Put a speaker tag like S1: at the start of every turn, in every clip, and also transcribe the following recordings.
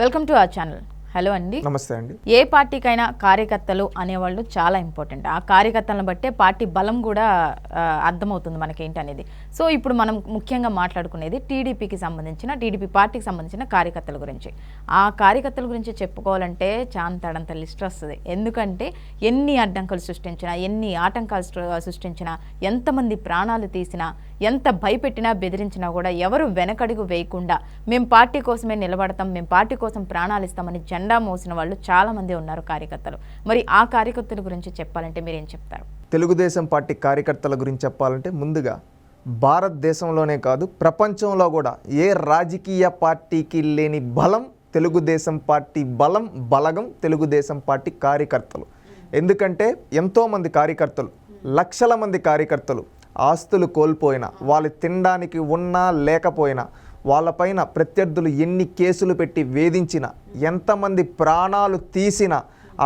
S1: Welcome to our channel. Hello అండి.
S2: నమస్తే అండి.
S1: ఏ పార్టీకైనా కార్యకర్తలు అనేవాళ్ళు చాలా ఇంపార్టెంట్. ఆ కార్యకర్తలను బట్టే పార్టీ బలం కూడా అర్థమవుతుంది మనకి ఏంటనేది సో ఇప్పుడు మనం ముఖ్యంగా మాట్లాడుకునేది టీడీపీకి సంబంధించిన టీడీపీ పార్టీకి సంబంధించిన కార్యకర్తల గురించి. ఆ కార్యకర్తల గురించి చెప్పుకోవాలంటే చాంతాడంత లిస్ట్ వస్తుంది. ఎందుకంటే ఎన్ని అడ్డంకులు సృష్టించినా ఎన్ని ఆటంకాలు సృష్టించినా ఎంతమంది ప్రాణాలు తీసినా ఎంత భయపెట్టినా బెదిరించినా కూడా ఎవరు వెనకడుగు వేయకుండా మేము పార్టీ కోసమే నిలబడతాం మేము పార్టీ కోసం ప్రాణాలు ఇస్తామని జెండా మోసిన వాళ్ళు చాలామంది ఉన్నారు కార్యకర్తలు. మరి ఆ కార్యకర్తల గురించి చెప్పాలంటే మీరు ఏం చెప్తారు?
S2: తెలుగుదేశం పార్టీ కార్యకర్తల గురించి చెప్పాలంటే ముందుగా భారతదేశంలోనే కాదు ప్రపంచంలో కూడా ఏ రాజకీయ పార్టీకి లేని బలం తెలుగుదేశం పార్టీ బలం బలగం తెలుగుదేశం పార్టీ కార్యకర్తలు. ఎందుకంటే ఎంతోమంది కార్యకర్తలు లక్షల మంది కార్యకర్తలు ఆస్తులు కోల్పోయినా వాళ్ళు తినడానికి ఉన్నా లేకపోయినా వాళ్ళపైన ప్రత్యర్థులు ఎన్ని కేసులు పెట్టి వేధించినా ఎంతమంది ప్రాణాలు తీసినా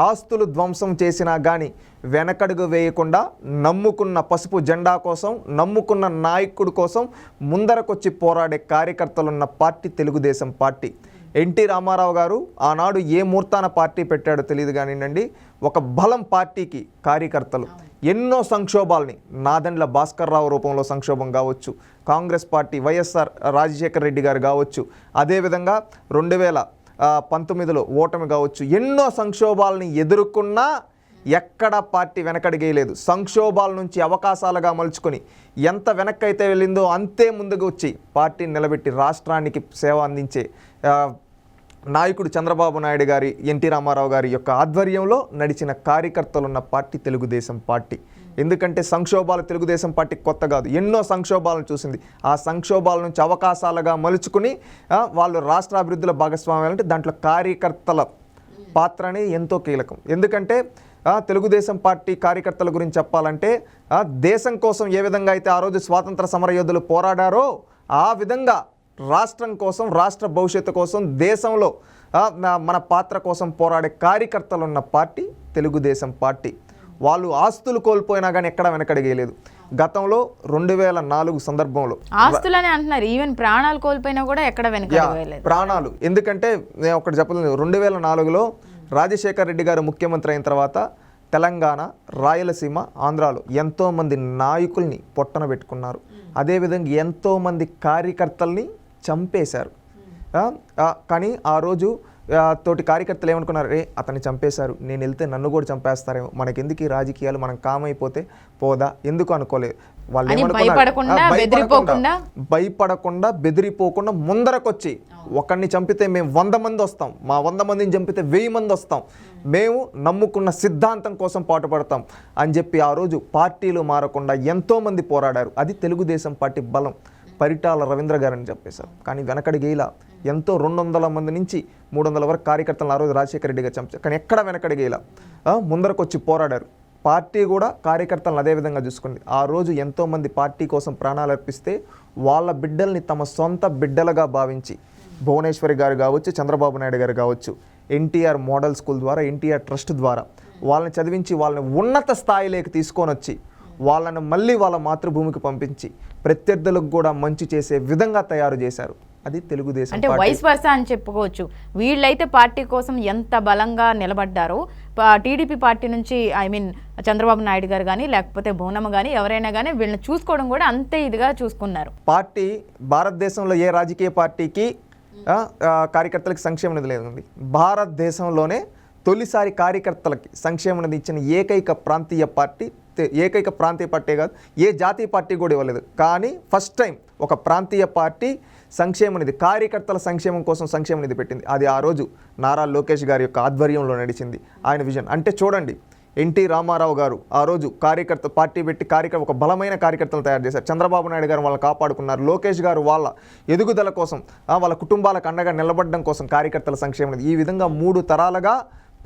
S2: ఆస్తులు ధ్వంసం చేసినా కానీ వెనకడుగు వేయకుండా నమ్ముకున్న పసుపు జెండా కోసం నమ్ముకున్న నాయకుడు కోసం ముందరకొచ్చి పోరాడే కార్యకర్తలున్న party Telugu Desam party. N T Rama Rao గారు ఆనాడు ఏ ముహూర్తాన పార్టీ పెట్టాడో తెలియదు కానివ్వండి ఒక బలం పార్టీకి కార్యకర్తలు. ఎన్నో సంక్షోభాలని నాదెండ్ల భాస్కర్ రావు రూపంలో సంక్షోభం కావచ్చు Congress party YSR Rajasekhara Reddy గారు కావచ్చు అదేవిధంగా రెండు వేల పంతొమ్మిదిలో ఓటమి కావచ్చు ఎన్నో సంక్షోభాలని ఎదుర్కొన్నా ఎక్కడ పార్టీ వెనకడిగేయలేదు సంక్షోభాల నుంచి అవకాశాలుగా మలుచుకొని ఎంత వెనక్కైతే వెళ్ళిందో అంతే ముందుకు వచ్చి పార్టీని నిలబెట్టి రాష్ట్రానికి సేవ అందించే నాయకుడు చంద్రబాబు నాయుడు గారి ఎన్టీ రామారావు గారి యొక్క ఆధ్వర్యంలో నడిచిన కార్యకర్తలున్న పార్టీ తెలుగుదేశం పార్టీ. ఎందుకంటే సంక్షోభాలు తెలుగుదేశం పార్టీ కొత్త కాదు. ఎన్నో సంక్షోభాలను చూసింది. ఆ సంక్షోభాల నుంచి అవకాశాలుగా మలుచుకుని వాళ్ళు రాష్ట్ర అభివృద్ధిలో భాగస్వామ్యం అంటే దాంట్లో కార్యకర్తల పాత్ర అనేది ఎంతో కీలకం. ఎందుకంటే తెలుగుదేశం పార్టీ కార్యకర్తల గురించి చెప్పాలంటే దేశం కోసం ఏ విధంగా అయితే ఆ రోజు స్వాతంత్ర సమరయోధులు పోరాడారో ఆ విధంగా రాష్ట్రం కోసం రాష్ట్ర భవిష్యత్తు కోసం దేశంలో మన పాత్ర కోసం పోరాడే కార్యకర్తలు ఉన్న పార్టీ తెలుగుదేశం పార్టీ. వాళ్ళు ఆస్తులు కోల్పోయినా కానీ ఎక్కడ వెనకడిగేయలేదు. గతంలో రెండు వేల నాలుగు సందర్భంలో
S1: ఆస్తులని అంటున్నారు. ఈవెన్ ప్రాణాలు కోల్పోయినా కూడా ఎక్కడ వెనక
S2: ప్రాణాలు. ఎందుకంటే నేను ఒకటి చెప్పలేదు రెండు వేల నాలుగులో రాజశేఖర్ రెడ్డి గారు ముఖ్యమంత్రి అయిన తర్వాత తెలంగాణ రాయలసీమ ఆంధ్రాలో ఎంతోమంది నాయకుల్ని పొట్టన పెట్టుకున్నారు. అదేవిధంగా ఎంతోమంది కార్యకర్తల్ని చంపేశారు. కానీ ఆ రోజు తోటి కార్యకర్తలు ఏమనుకున్నారు? రే అతన్ని చంపేశారు. నేను వెళ్తే నన్ను కూడా చంపేస్తారేమో. మనకెందుకు ఈ రాజకీయాలు? మనం కామైపోతే పోదా? ఎందుకు అనుకోలేదు. వాళ్ళు ఏమనుకున్నారు?
S1: భయపడకుండా,
S2: ఆ,
S1: బెదిరిపోకుండా?
S2: భయపడకుండా బెదిరిపోకుండా ముందరకొచ్చి ఒకరిని చంపితే మేము వంద మంది వస్తాం. మా వంద మందిని చంపితే వెయ్యి మంది వస్తాం. మేము నమ్ముకున్న సిద్ధాంతం కోసం పాటుపడతాం. అని చెప్పి ఆ రోజు పార్టీలు మారకుండా ఎంతోమంది పోరాడారు. అది తెలుగుదేశం పార్టీ బలం. పరిటాల రవీంద్ర గారని చెప్పేశారు. కానీ వెనకడిగేలా ఎంతో రెండు వందల మంది నుంచి మూడు వందల వరకు కార్యకర్తలను ఆ రోజు రాజశేఖర రెడ్డి గారు చంపారు కానీ ఎక్కడ వెనకడిగేలా ఆ, ముందరకొచ్చి పోరాడారు. పార్టీ కూడా కార్యకర్తలను అదే విధంగా చూసుకుంది. ఆ రోజు ఎంతోమంది పార్టీ కోసం ప్రాణాలు అర్పిస్తే వాళ్ళ బిడ్డల్ని తమ సొంత బిడ్డలుగా భావించి భువనేశ్వరి గారు కావచ్చు చంద్రబాబు నాయుడు గారు కావచ్చు ఎన్టీఆర్ మోడల్ స్కూల్ ద్వారా ఎన్టీఆర్ ట్రస్ట్ ద్వారా వాళ్ళని చదివించి వాళ్ళని ఉన్నత స్థాయిలోకి తీసుకొని వచ్చి వాళ్ళని మళ్ళీ వాళ్ళ మాతృభూమికి పంపించి ప్రత్యర్థులకు కూడా మంచి చేసే విధంగా తయారు చేశారు. అది తెలుగుదేశం
S1: అంటే వైస్ వర్సా అని చెప్పుకోవచ్చు. వీళ్ళైతే పార్టీ కోసం ఎంత బలంగా నిలబడ్డారో టీడీపీ పార్టీ నుంచి ఐ మీన్ చంద్రబాబు నాయుడు గారు కానీ లేకపోతే భువనమ్మ కానీ ఎవరైనా కానీ వీళ్ళని చూసుకోవడం కూడా అంతే ఇదిగా చూసుకున్నారు.
S2: పార్టీ భారతదేశంలో ఏ రాజకీయ పార్టీకి కార్యకర్తలకు సంక్షేమ నిధి లేదు భారతదేశంలోనే తొలిసారి కార్యకర్తలకి సంక్షేమ నిధి ఇచ్చిన ఏకైక ప్రాంతీయ పార్టీ ఏకైక ప్రాంతీయ పార్టీ కాదు ఏ జాతీయ పార్టీ కూడా ఇవ్వలేదు. కానీ ఫస్ట్ టైం ఒక ప్రాంతీయ పార్టీ సంక్షేమ నిధి కార్యకర్తల సంక్షేమం కోసం సంక్షేమ నిధి పెట్టింది. అది ఆ రోజు నారా లోకేష్ గారి యొక్క ఆధ్వర్యంలో నడిచింది ఆయన విజన్. అంటే చూడండి ఎన్టీ రామారావు గారు ఆ రోజు కార్యకర్త పార్టీ పెట్టి కార్యకర్త ఒక బలమైన కార్యకర్తలు తయారు చేశారు. చంద్రబాబు నాయుడు గారు వాళ్ళని కాపాడుకున్నారు. లోకేష్ గారు వాళ్ళ ఎదుగుదల కోసం వాళ్ళ కుటుంబాలకు అండగా నిలబడడం కోసం కార్యకర్తల సంక్షేమం ఈ విధంగా మూడు తరాలుగా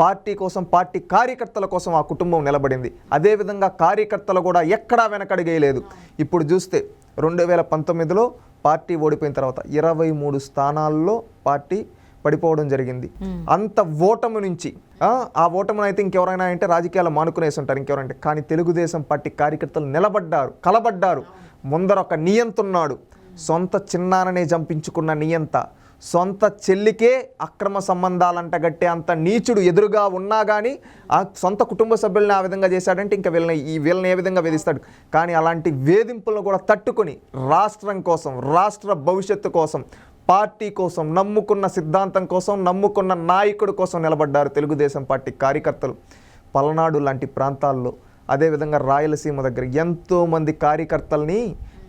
S2: పార్టీ కోసం పార్టీ కార్యకర్తల కోసం ఆ కుటుంబం నిలబడింది. అదేవిధంగా కార్యకర్తలు కూడా ఎక్కడా వెనకడిగేయలేదు. ఇప్పుడు చూస్తే రెండు వేల పంతొమ్మిదిలో పార్టీ ఓడిపోయిన తర్వాత ఇరవై మూడు స్థానాల్లో పార్టీ పడిపోవడం జరిగింది. అంత ఓటమి నుంచి ఆ, ఓటమిని అయితే ఇంకెవరైనా అంటే రాజకీయాలు మానుకునేసి ఉంటారు ఇంకెవరంటే. కానీ తెలుగుదేశం పార్టీ కార్యకర్తలు నిలబడ్డారు కలబడ్డారు. ముందర ఒక నియంత ఉన్నాడు. సొంత చిన్నాననే చంపించుకున్న నియంత. సొంత చెల్లికే అక్రమ సంబంధాలంట గట్టే అంత నీచుడు ఎదురుగా ఉన్నా కానీ ఆ సొంత కుటుంబ సభ్యుల్ని ఆ విధంగా చేశాడంటే ఇంకా వీళ్ళని ఈ వీళ్ళని ఏ విధంగా వేధిస్తాడు? కానీ అలాంటి వేధింపులను కూడా తట్టుకొని రాష్ట్రం కోసం రాష్ట్ర భవిష్యత్తు కోసం పార్టీ కోసం నమ్ముకున్న సిద్ధాంతం కోసం నమ్ముకున్న నాయకుడు కోసం నిలబడ్డారు తెలుగుదేశం పార్టీ కార్యకర్తలు. పల్నాడు లాంటి ప్రాంతాల్లో అదేవిధంగా రాయలసీమ దగ్గర ఎంతోమంది కార్యకర్తల్ని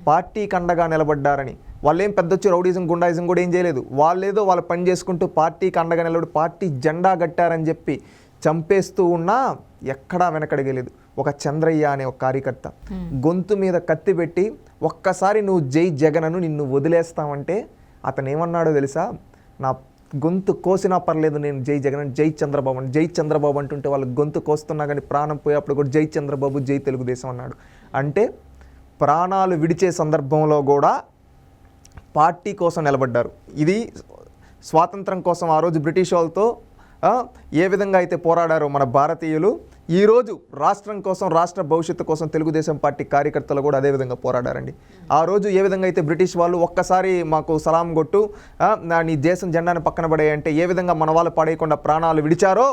S2: పార్టీకి అండగా నిలబడ్డారని వాళ్ళేం పెద్ద వచ్చి రౌడీజం గుండాయిజం కూడా ఏం చేయలేదు. వాళ్ళేదో వాళ్ళు పని చేసుకుంటూ పార్టీకి అండగా నిలబడి పార్టీ జెండా కట్టారని చెప్పి చంపేస్తూ ఉన్నా ఎక్కడా వెనకడగలేదు ఒక చంద్రయ్య అనే ఒక కార్యకర్త గొంతు మీద కత్తి పెట్టి ఒక్కసారి నువ్వు జై జగనను నిన్ను వదిలేస్తామంటే అతను ఏమన్నాడో తెలుసా? నా గొంతు కోసినా పర్లేదు నేను జై జగన్ జై చంద్రబాబు అని జై చంద్రబాబు అంటుంటే వాళ్ళు గొంతు కోస్తున్నా కానీ ప్రాణం పోయేప్పుడు కూడా జై చంద్రబాబు జై తెలుగుదేశం అన్నాడు. అంటే ప్రాణాలు విడిచే సందర్భంలో కూడా పార్టీ కోసం నిలబడ్డారు. ఇది స్వాతంత్రం కోసం ఆ రోజు బ్రిటిష్ వాళ్ళతో ఏ విధంగా అయితే పోరాడారో మన భారతీయులు ఈరోజు రాష్ట్రం కోసం రాష్ట్ర భవిష్యత్తు కోసం తెలుగుదేశం పార్టీ కార్యకర్తలు కూడా అదే విధంగా పోరాడారండి. ఆ రోజు ఏ విధంగా అయితే బ్రిటిష్ వాళ్ళు ఒక్కసారి మాకు సలాం కొట్టు నీ దేశం జెండాను పక్కన పడేయంటే ఏ విధంగా మన వాళ్ళు పడేయకుండా ప్రాణాలు విడిచారో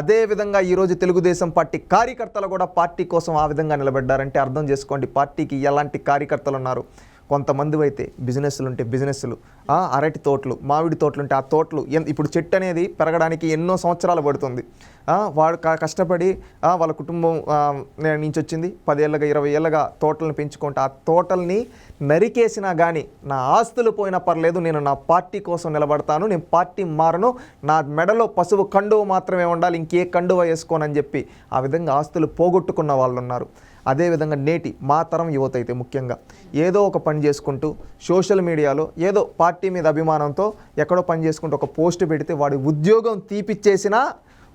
S2: అదేవిధంగా ఈరోజు తెలుగుదేశం పార్టీ కార్యకర్తలు కూడా పార్టీ కోసం ఆ విధంగా నిలబడ్డారంటే అర్థం చేసుకోండి పార్టీకి ఎలాంటి కార్యకర్తలు ఉన్నారు. కొంతమంది అయితే బిజినెస్లు ఉంటే బిజినెస్లు అరటి తోటలు మామిడి తోటలు ఉంటే ఆ తోటలు ఎన్- ఇప్పుడు చెట్టు అనేది పెరగడానికి ఎన్నో సంవత్సరాలు పడుతుంది. వాడు కష్టపడి వాళ్ళ కుటుంబం నుంచి వచ్చింది. పదేళ్ళగా ఇరవై ఏళ్ళగా తోటలను పెంచుకుంటే ఆ తోటల్ని నరికేసినా కానీ నా ఆస్తులు పోయినా పర్లేదు నేను నా పార్టీ కోసం నిలబడతాను నేను పార్టీ మారను నా మెడలో పశువు కండువ మాత్రమే ఉండాలి ఇంకే కండువ వేసుకోనని చెప్పి ఆ విధంగా ఆస్తులు పోగొట్టుకున్న వాళ్ళు ఉన్నారు అదేవిధంగా నేటి మా తరం యువత అయితే ముఖ్యంగా ఏదో ఒక పని చేసుకుంటూ సోషల్ మీడియాలో ఏదో పార్టీ మీద అభిమానంతో ఎక్కడో పని చేసుకుంటూ ఒక పోస్ట్ పెడితే వాడి ఉద్యోగం తీపిచ్చేసినా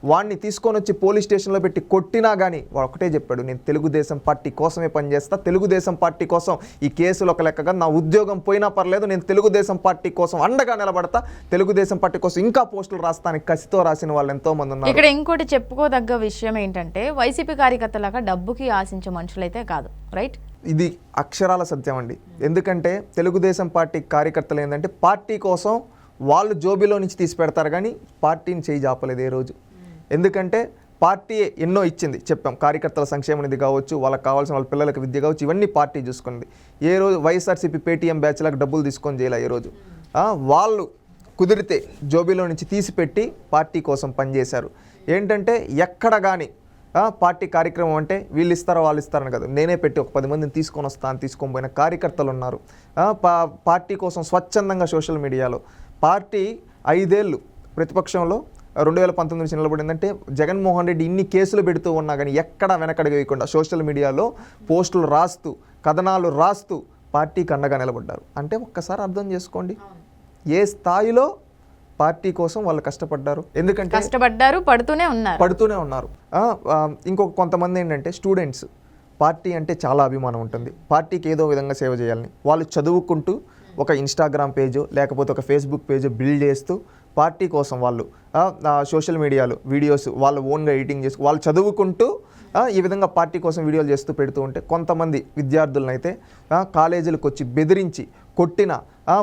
S2: వాడిని తీసుకొని వచ్చి పోలీస్ స్టేషన్లో పెట్టి కొట్టినా కానీ వాడు ఒకటే చెప్పాడు నేను తెలుగుదేశం పార్టీ కోసమే పనిచేస్తా తెలుగుదేశం పార్టీ కోసం ఈ కేసులు ఒక లెక్కగా నా ఉద్యోగం పోయినా పర్లేదు నేను తెలుగుదేశం పార్టీ కోసం అండగా నిలబడతా తెలుగుదేశం పార్టీ కోసం ఇంకా పోస్టులు రాస్తానికి కసితో రాసిన వాళ్ళు ఎంతోమంది ఉన్నారు.
S1: ఇక్కడ ఇంకోటి చెప్పుకోదగ్గ విషయం ఏంటంటే వైసీపీ కార్యకర్తలాగా డబ్బుకి ఆశించే మనుషులైతే కాదు రైట్?
S2: ఇది అక్షరాల సత్యం అండి. ఎందుకంటే తెలుగుదేశం పార్టీ కార్యకర్తలు ఏంటంటే పార్టీ కోసం వాళ్ళు జోబీలో నుంచి తీసి పెడతారు కానీ పార్టీని చేయి జాపలేదు ఏ రోజు. ఎందుకంటే పార్టీ ఎన్నో ఇచ్చింది. చెప్పాం కార్యకర్తల సంక్షేమ నిధి కావచ్చు వాళ్ళకి కావాల్సిన వాళ్ళ పిల్లలకు విద్య కావచ్చు ఇవన్నీ పార్టీ చూసుకుంది. ఏ రోజు వైఎస్ఆర్సీపీ పేటీఎం బ్యాచ్లకు డబ్బులు తీసుకొని చేయలే ఏ రోజు. వాళ్ళు కుదిరితే జోబీలో నుంచి తీసిపెట్టి పార్టీ కోసం పనిచేశారు. ఏంటంటే ఎక్కడ కానీ పార్టీ కార్యక్రమం అంటే వీళ్ళు ఇస్తారో వాళ్ళు ఇస్తారని కాదు. నేనే పెట్టి ఒక పది మందిని తీసుకొని వస్తాను తీసుకొని పోయిన కార్యకర్తలు ఉన్నారు. పా పార్టీ కోసం స్వచ్ఛందంగా సోషల్ మీడియాలో. పార్టీ ఐదేళ్ళు ప్రతిపక్షంలో రెండు వేల పంతొమ్మిది నుంచి నిలబడిందంటే జగన్మోహన్ రెడ్డి ఇన్ని కేసులు పెడుతూ ఉన్నా కానీ ఎక్కడ వెనకడుగు వేయకుండా సోషల్ మీడియాలో పోస్టులు రాస్తూ కథనాలు రాస్తూ పార్టీకి అండగా నిలబడ్డారు. అంటే ఒక్కసారి అర్థం చేసుకోండి. ఏ స్థాయిలో పార్టీ కోసం వాళ్ళు కష్టపడ్డారు? ఎందుకంటే
S1: కష్టపడ్డారు పడుతూనే ఉన్నారు.
S2: పడుతూనే ఉన్నారు. ఇంకొక కొంతమంది ఏంటంటే స్టూడెంట్స్. పార్టీ అంటే చాలా అభిమానం ఉంటుంది. పార్టీకి ఏదో విధంగా సేవ చేయాలని. వాళ్ళు చదువుకుంటూ ఒక ఇన్స్టాగ్రామ్ పేజో లేకపోతే ఒక ఫేస్బుక్ పేజో బిల్డ్ చేస్తూ పార్టీ కోసం వాళ్ళు సోషల్ మీడియాలో వీడియోస్ వాళ్ళు ఓన్గా ఎడిటింగ్ చేసుకు వాళ్ళు చదువుకుంటూ ఈ విధంగా పార్టీ కోసం వీడియోలు చేస్తూ పెడుతూ ఉంటే కొంతమంది విద్యార్థులను అయితే కాలేజీలకు వచ్చి బెదిరించి కొట్టిన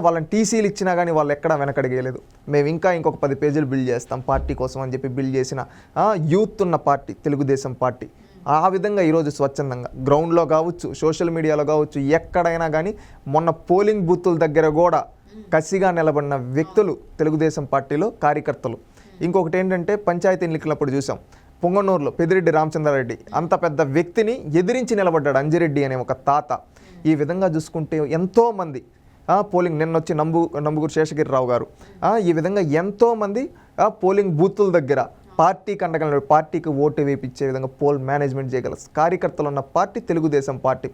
S2: వాళ్ళని టీసీలు ఇచ్చినా కానీ వాళ్ళు ఎక్కడా వెనకడిగేయలేదు. మేము ఇంకా ఇంకొక పది పేజీలు బిల్డ్ చేస్తాం పార్టీ కోసం అని చెప్పి బిల్డ్ చేసిన యూత్ ఉన్న పార్టీ తెలుగుదేశం పార్టీ. ఆ విధంగా ఈరోజు స్వచ్ఛందంగా గ్రౌండ్లో కావచ్చు సోషల్ మీడియాలో కావచ్చు ఎక్కడైనా కానీ మొన్న పోలింగ్ బూతుల దగ్గర కూడా కసిగా నిలబడిన వ్యక్తులు తెలుగుదేశం పార్టీలో కార్యకర్తలు. ఇంకొకటి ఏంటంటే పంచాయతీ ఎన్నికలప్పుడు చూసాం. పొంగనూరులో పెదిరెడ్డి రామచంద్రారెడ్డి అంత పెద్ద వ్యక్తిని ఎదిరించి నిలబడ్డాడు అంజిరెడ్డి అనే ఒక తాత. ఈ విధంగా చూసుకుంటే ఎంతోమంది పోలింగ్ నిన్న వచ్చి నంబు నంబుగురు శేషగిరిరావు గారు. ఈ విధంగా ఎంతోమంది పోలింగ్ బూతుల దగ్గర పార్టీకి అండగా పార్టీకి ఓటు వేయించే విధంగా పోల్ మేనేజ్మెంట్ చేయగల కార్యకర్తలు ఉన్న పార్టీ తెలుగుదేశం పార్టీ.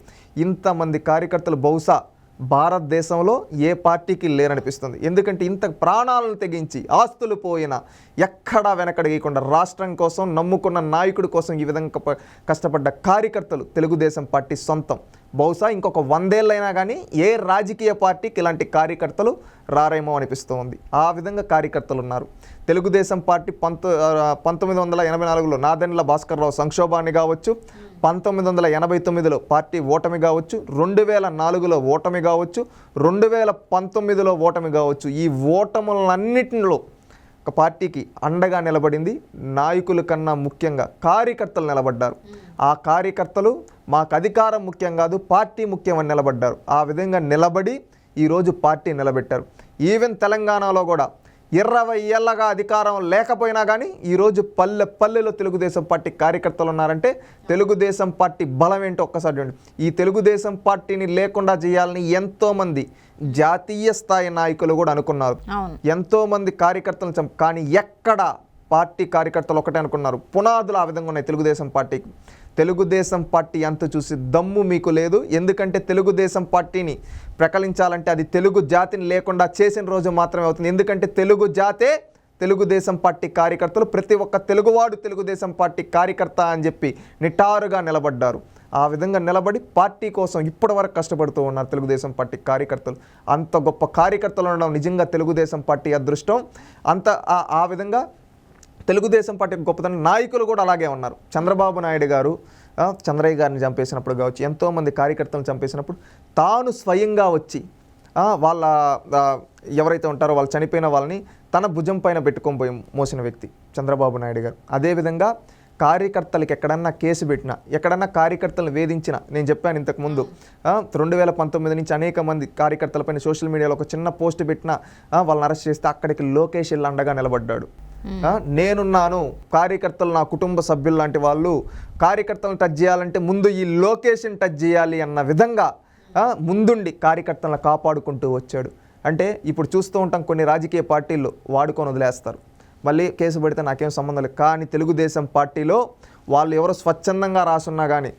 S2: ఇంతమంది కార్యకర్తలు బహుశా భారతదేశంలో ఏ పార్టీకి లేరనిపిస్తుంది? ఎందుకంటే ఇంత ప్రాణాలను తెగించి ఆస్తులు పోయిన ఎక్కడా వెనకడగకుండా రాష్ట్రం కోసం నమ్ముకున్న నాయకుడి కోసం ఈ విధంగా కష్టపడ్డ కార్యకర్తలు తెలుగుదేశం పార్టీ సొంతం. బహుశా ఇంకొక వందేళ్ళైనా కానీ ఏ రాజకీయ పార్టీకి ఇలాంటి కార్యకర్తలు రారేమో అనిపిస్తోంది. ఆ విధంగా కార్యకర్తలు ఉన్నారు తెలుగుదేశం పార్టీ పంత పంతొమ్మిది వందల ఎనభై నాలుగులో నాదెండ్ల భాస్కర్రావు సంక్షోభాన్ని కావచ్చు పంతొమ్మిది వందల ఎనభై తొమ్మిదిలో పార్టీ ఓటమి కావచ్చు రెండు వేల నాలుగులో ఓటమి కావచ్చు రెండు వేల పంతొమ్మిదిలో ఓటమి కావచ్చు. ఈ ఓటములన్నింటిలో పార్టీకి అండగా నిలబడింది నాయకుల కన్నా ముఖ్యంగా కార్యకర్తలు నిలబడ్డారు. ఆ కార్యకర్తలు మాకు అధికారం ముఖ్యం కాదు పార్టీ ముఖ్యమని నిలబడ్డారు. ఆ విధంగా నిలబడి ఈరోజు పార్టీ నిలబెట్టారు. ఈవెన్ తెలంగాణలో కూడా ఇరవై ఏళ్ళగా అధికారం లేకపోయినా కానీ ఈరోజు పల్లె పల్లెలో తెలుగుదేశం పార్టీ కార్యకర్తలు ఉన్నారంటే తెలుగుదేశం పార్టీ బలం ఏంటో ఒక్కసారి చూడండి. ఈ తెలుగుదేశం పార్టీని లేకుండా చేయాలని ఎంతోమంది జాతీయ స్థాయి నాయకులు కూడా అనుకున్నారు.
S1: అవును.
S2: ఎంతో మంది కార్యకర్తలు చంప కానీ ఎక్కడ పార్టీ కార్యకర్తలు ఒకటే అనుకున్నారు. పునాదులు ఆ విధంగా ఉన్నాయి తెలుగుదేశం పార్టీకి. తెలుగుదేశం పార్టీ అంత చూసి దమ్ము మీకు లేదు. ఎందుకంటే తెలుగుదేశం పార్టీని ప్రకలించాలంటే అది తెలుగు జాతిని లేకుండా చేసిన రోజు మాత్రమే అవుతుంది. ఎందుకంటే తెలుగు జాతే తెలుగుదేశం పార్టీ కార్యకర్తలు ప్రతి ఒక్క తెలుగువాడు తెలుగుదేశం పార్టీ కార్యకర్త అని చెప్పి నిటారుగా నిలబడ్డారు. ఆ విధంగా నిలబడి పార్టీ కోసం ఇప్పటి వరకు కష్టపడుతూ ఉన్నారు తెలుగుదేశం పార్టీ కార్యకర్తలు అంత గొప్ప కార్యకర్తలు ఉండడం నిజంగా తెలుగుదేశం పార్టీ అదృష్టం. అంత ఆ- ఆ విధంగా తెలుగుదేశం పార్టీ గొప్పతనం నాయకులు కూడా అలాగే ఉన్నారు. చంద్రబాబు నాయుడు గారు చంద్రయ్య గారిని చంపేసినప్పుడు కావచ్చు ఎంతోమంది కార్యకర్తలను చంపేసినప్పుడు తాను స్వయంగా వచ్చి వాళ్ళ ఎవరైతే ఉంటారో వాళ్ళు చనిపోయిన వాళ్ళని తన భుజం పైన పెట్టుకొని పోయి మోసిన వ్యక్తి చంద్రబాబు నాయుడు గారు. అదేవిధంగా కార్యకర్తలకు ఎక్కడన్నా కేసు పెట్టినా ఎక్కడన్నా కార్యకర్తలను వేధించిన నేను చెప్పాను ఇంతకుముందు రెండు వేల పంతొమ్మిది నుంచి అనేక మంది కార్యకర్తలపైన సోషల్ మీడియాలో ఒక చిన్న పోస్ట్ పెట్టినా వాళ్ళని అరెస్ట్ చేస్తే అక్కడికి లోకేష్ ఇల్లు అండగా నిలబడ్డాడు. నేనున్నాను. కార్యకర్తలు నా కుటుంబ సభ్యులు లాంటి వాళ్ళు కార్యకర్తలను టచ్ చేయాలంటే ముందు ఈ లొకేషన్ టచ్ చేయాలి అన్న విధంగా ముందుండి కార్యకర్తలను కాపాడుకుంటూ వచ్చాడు. అంటే ఇప్పుడు చూస్తూ ఉంటాం కొన్ని రాజకీయ పార్టీలు వాడుకొని వదిలేస్తారు. మళ్ళీ కేసు పెడితే నాకేం సంబంధం లేదు. కానీ తెలుగుదేశం పార్టీలో వాళ్ళు ఎవరో స్వచ్ఛందంగా రాసున్నా కానీ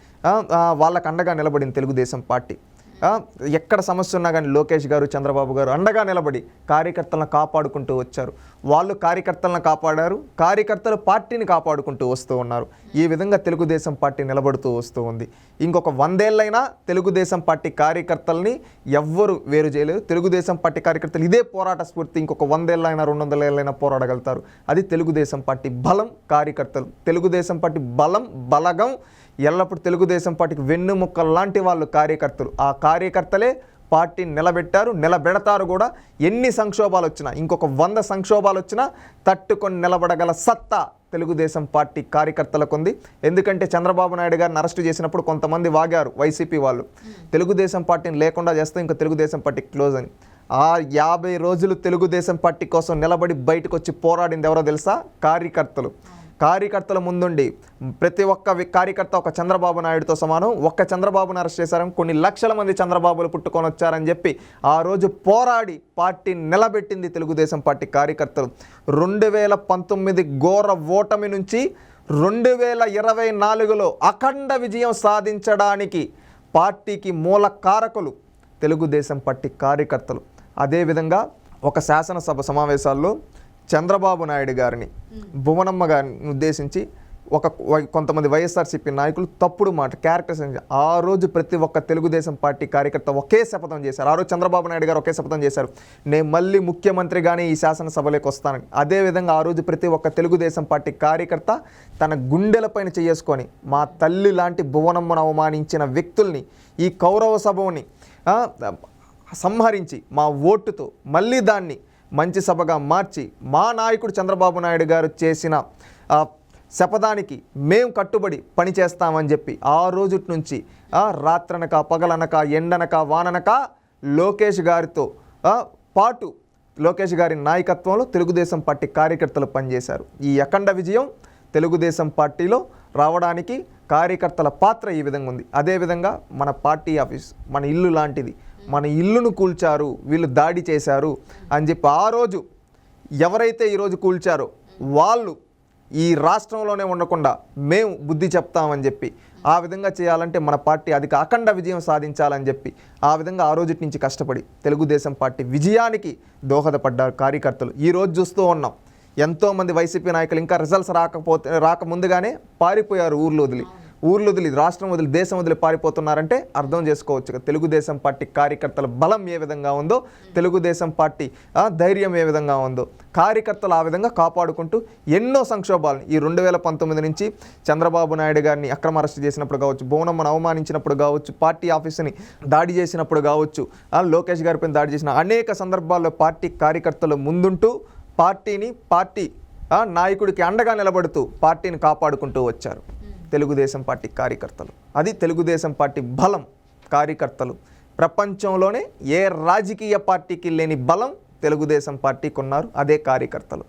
S2: వాళ్ళకు అండగా నిలబడింది తెలుగుదేశం పార్టీ. ఎక్కడ సమస్య ఉన్నా కానీ లోకేష్ గారు చంద్రబాబు గారు అండగా నిలబడి కార్యకర్తలను కాపాడుకుంటూ వచ్చారు. వాళ్ళు కార్యకర్తలను కాపాడారు. కార్యకర్తలు పార్టీని కాపాడుకుంటూ వస్తూ ఉన్నారు. ఈ విధంగా తెలుగుదేశం పార్టీ నిలబడుతూ వస్తూ ఉంది. ఇంకొక వందేళ్ళైనా తెలుగుదేశం పార్టీ కార్యకర్తల్ని ఎవ్వరు వేరు చేయలేరు తెలుగుదేశం పార్టీ కార్యకర్తలు ఇదే పోరాట స్ఫూర్తి. ఇంకొక వందేళ్ళైనా రెండు వందల ఏళ్ళైనా పోరాడగలుగుతారు. అది తెలుగుదేశం పార్టీ బలం కార్యకర్తలు. తెలుగుదేశం పార్టీ బలం బలగం ఎల్లప్పుడూ తెలుగుదేశం పార్టీకి వెన్నుముక్క లాంటి వాళ్ళు కార్యకర్తలు. ఆ కార్యకర్తలే పార్టీని నిలబెట్టారు నిలబెడతారు కూడా. ఎన్ని సంక్షోభాలు వచ్చినా ఇంకొక వంద సంక్షోభాలు వచ్చినా తట్టుకొని నిలబడగల సత్తా తెలుగుదేశం పార్టీ కార్యకర్తలకు ఉంది. ఎందుకంటే చంద్రబాబు నాయుడు గారిని అరెస్ట్ చేసినప్పుడు కొంతమంది వాగారు వైసీపీ వాళ్ళు. తెలుగుదేశం పార్టీని లేకుండా చేస్తే ఇంకా తెలుగుదేశం పార్టీ క్లోజ్ అని. ఆ యాభై రోజులు తెలుగుదేశం పార్టీ కోసం నిలబడి బయటకు వచ్చి పోరాడింది ఎవరో తెలుసా? కార్యకర్తలు. కార్యకర్తల ముందుండి ప్రతి ఒక్క కార్యకర్త ఒక చంద్రబాబు నాయుడుతో సమానం. ఒక్క చంద్రబాబును అరెస్ట్ చేశారని కొన్ని లక్షల మంది చంద్రబాబులు పుట్టుకొని వచ్చారని చెప్పి ఆ రోజు పోరాడి పార్టీ నిలబెట్టింది తెలుగుదేశం పార్టీ కార్యకర్తలు. రెండు వేల పంతొమ్మిది ఘోర ఓటమి నుంచి రెండు వేల ఇరవై నాలుగులో అఖండ విజయం సాధించడానికి పార్టీకి మూల కారకులు తెలుగుదేశం పార్టీ కార్యకర్తలు. అదేవిధంగా ఒక శాసనసభ సమావేశాల్లో చంద్రబాబు నాయుడు గారిని భువనమ్మ గారిని ఉద్దేశించి ఒక వై- కొంతమంది వైఎస్ఆర్సీపీ నాయకులు తప్పుడు మాట క్యారెక్టర్స్ ఆ రోజు ప్రతి ఒక్క తెలుగుదేశం పార్టీ కార్యకర్త ఒకే శపథం చేశారు. ఆ రోజు చంద్రబాబు నాయుడు గారు ఒకే శపథం చేశారు. నేను మళ్ళీ ముఖ్యమంత్రిగానే ఈ శాసనసభలోకి వస్తానని. అదేవిధంగా ఆ రోజు ప్రతి ఒక్క తెలుగుదేశం పార్టీ కార్యకర్త తన గుండెలపైన చేసుకొని మా తల్లి లాంటి భువనమ్మను అవమానించిన వ్యక్తుల్ని ఈ కౌరవ సభని సంహరించి మా ఓటుతో మళ్ళీ దాన్ని మంచి సభగా మార్చి మా నాయకుడు చంద్రబాబు నాయుడు గారు చేసిన శపథానికి మేము కట్టుబడి పనిచేస్తామని చెప్పి ఆ రోజు నుంచి రాత్రనక పగలనక ఎండనక వాననక లోకేష్ గారితో పాటు లోకేష్ గారి నాయకత్వంలో తెలుగుదేశం పార్టీ కార్యకర్తలు పనిచేశారు. ఈ అఖండ విజయం తెలుగుదేశం పార్టీలో రావడానికి కార్యకర్తల పాత్ర ఈ విధంగా ఉంది. అదేవిధంగా మన పార్టీ ఆఫీస్ మన ఇల్లు లాంటిది మన ఇల్లును కూల్చారు వీళ్ళు దాడి చేశారు అని చెప్పి ఆ రోజు ఎవరైతే ఈరోజు కూల్చారో వాళ్ళు ఈ రాష్ట్రంలోనే ఉండకుండా మేము బుద్ధి చెప్తామని చెప్పి ఆ విధంగా చేయాలంటే మన పార్టీ అధిక అఖండ విజయం సాధించాలని చెప్పి ఆ విధంగా ఆ రోజు నుంచి కష్టపడి తెలుగుదేశం పార్టీ విజయానికి దోహదపడ్డారు కార్యకర్తలు. ఈ రోజు చూస్తూ ఉన్నాం. ఎంతోమంది వైసీపీ నాయకులు ఇంకా రిజల్ట్స్ రాకపోతే రాకముందుగానే పారిపోయారు ఊర్లో వదిలి. ఊర్లు వదిలి రాష్ట్రం వదిలి దేశం వదిలి పారిపోతున్నారంటే అర్థం చేసుకోవచ్చు తెలుగుదేశం పార్టీ కార్యకర్తల బలం ఏ విధంగా ఉందో తెలుగుదేశం పార్టీ ధైర్యం ఏ విధంగా ఉందో కార్యకర్తలు ఆ విధంగా కాపాడుకుంటూ ఎన్నో సంక్షోభాలను ఈ రెండు వేల పంతొమ్మిది నుంచి చంద్రబాబు నాయుడు గారిని అక్రమ అరెస్ట్ చేసినప్పుడు కావచ్చు బోనమ్మను అవమానించినప్పుడు కావచ్చు పార్టీ ఆఫీసుని దాడి చేసినప్పుడు కావచ్చు లోకేష్ గారిపై దాడి చేసిన అనేక సందర్భాల్లో పార్టీ కార్యకర్తలు ముందుంటూ పార్టీని పార్టీ నాయకుడికి అండగా నిలబడుతూ పార్టీని కాపాడుకుంటూ వచ్చారు. తెలుగుదేశం పార్టీ కార్యకర్తలు. అది తెలుగుదేశం పార్టీ బలం కార్యకర్తలు. ప్రపంచంలోనే ఏ రాజకీయ పార్టీకి లేని బలం తెలుగుదేశం పార్టీకి ఉన్నారు అదే కార్యకర్తలు.